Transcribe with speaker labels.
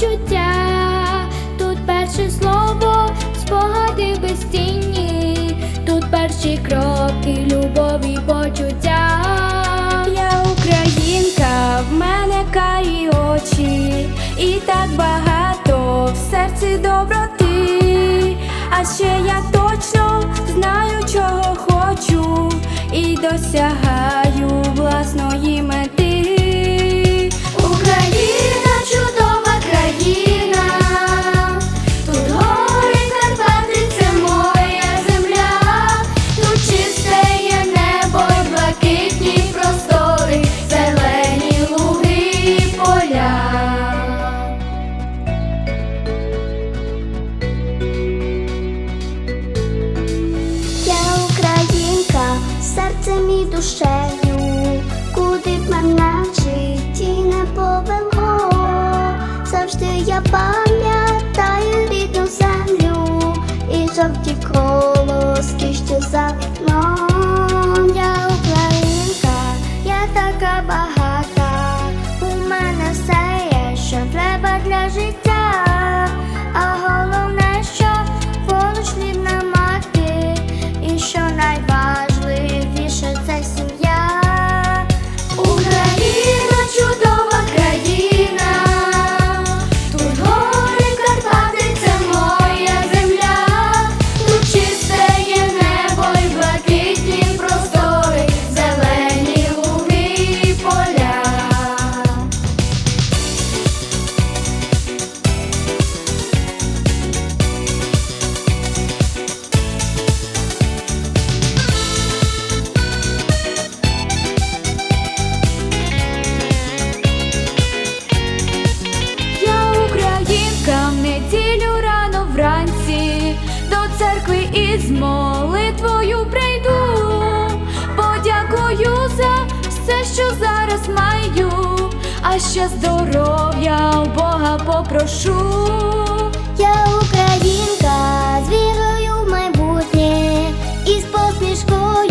Speaker 1: почуття. Тут перше слово, спогади безцінні, тут перші кроки, любові почуття.
Speaker 2: Я українка, в мене карі очі, і так багато в серці доброти. А ще я точно знаю, чого хочу, і досягаю
Speaker 3: серцем і душею, куди б мене в житті не повело, завжди я пам'ятаю рідну землю і жовті колоски, що за вікном. Я українка, я така багата, у мене все є, що треба для життя, головне, що поруч рідна мати, що найважливіше
Speaker 2: з молитвою прийду, подякую за все, що зараз маю, а ще здоров'я у Бога попрошу.
Speaker 3: Я українка з вірою в майбутнє і з посмішкою.